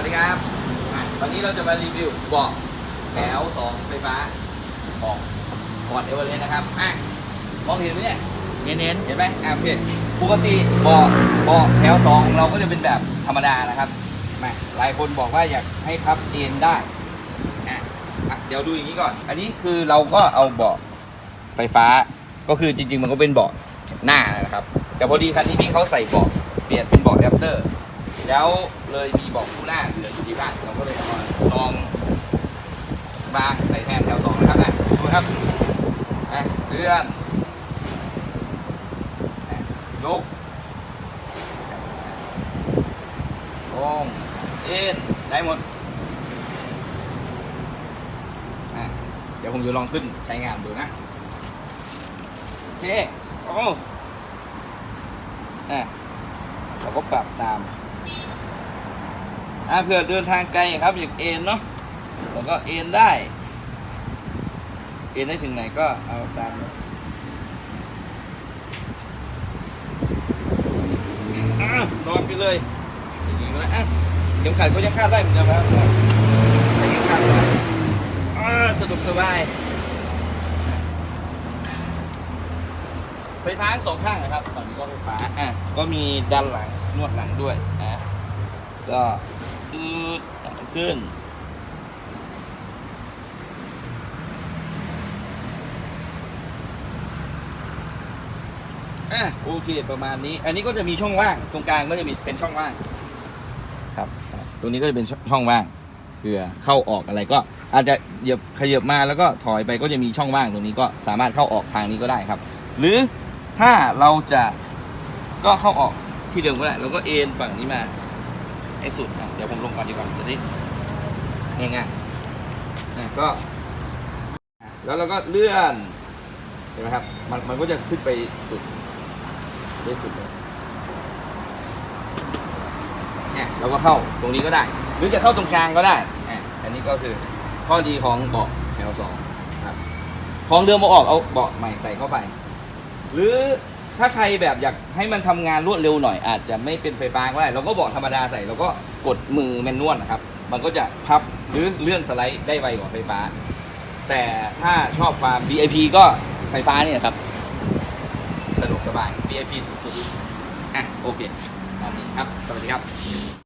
วัสดีครับอะวันนี้เราจะมารีวิวเบาะแถวสองไฟฟ้าของฟอร์ดเอเวอเรสต์นะครับอะมองเห็นไหมเนี่ย เน้นเห็นไหมอะโอเคปกติเบาะเบาะแถวสองของเราก็จะเป็นแบบธรรมดานะครับมาหลายคนบอกว่าอยากให้พับเอนได้อะอะเดี๋ยวดูอย่างนี้ก่อน อันนี้คือเราก็เอาเบาะไฟฟ้า ก็คือจริง ๆ มันก็เป็นเบาะหน้านะครับ แต่พอดีคันนี้พี่เขาใส่เบาะเปลี่ยนเป็นเบาะแรปเตอร์ แล้วเลยมีบาะคู่หน้าเหลืออยู่ที่บ้านเราก็เลยเอามาลองบางใส่แทนแถวสองนะครับนะดูนะครับอะเลื่อนยกลงเอ็นได้หมดอะเดี๋ยวผมจะลองขึ้นใช้งานดูนะโอเคโอ้เราก็ปรับตาม อะเผื่อเดินทางไกลครับอย่ากเอ็นเนาะเราก็เอ็นได้ เอ็นได้ถึงไหนก็เอาตามนั้นอะนอนไปเลยอย่างนี้ก็ได้อะเข็มขัดก็ยังคาดได้เหมือนเดิมครับแต่ยังคาดได้สะดวกสบาย ไฟฟ้างสองข้างนะครับฝั่งนี้ก็ไฟฟ้าอะก็มีด้านหลัง นวดหลังด้วยนะก็จืดขึ้นอะโอเคประมาณนี้ อันนี้ก็จะมีช่องว่าง ตรงกลางก็จะมีเป็นช่องว่าง ครับ ตรงนี้ก็จะเป็นช่ช่องว่างเพื่อเข้าออกอะไรก็ อาจจะเหยียบขยับมาแล้วก็ถอยไปก็จะมีช่องว่างตรงนี้ก็สามารถเข้าออกทางนี้ก็ได้ครับ หรือถ้าเราจะก็เข้าออก ที่เดิมก็ได้เราก็เอ็นฝั่งนี้มาให้สุดนะเดี๋ยวผมลงก่อนดีกว่าจะได้ง่ายๆนะก็ แล้วเราก็เลื่อนเห็นไหมครับ มันมันก็จะขึ้นไปสุดได้สุดเลยเนี่ยเราก็เข้าตรงนี้ก็ได้ หรือจะเข้าตรงกลางก็ได้อันนี้ก็คือข้อดีของเบาะแถวสองครับของเดิมมาออกเอาเบาะใหม่ใส่เข้าไป หรือ ถ้าใครแบบอยากให้มันทำงานรวดเร็วหน่อยอาจจะไม่เป็นไฟฟ้าก็ได้เราก็บอกธรรมดาใส่เราก็กดมือแมนนวลนะครับ มันก็จะพับหรือเลื่อนสไลด์ได้ไวกว่าไฟฟ้า แต่ถ้าชอบความ VIP ก็ไฟฟ้านี่ยครับสะดวกสบาย VIP สุดๆอะโอเคตอนนี้ครับ สวัสดีครับ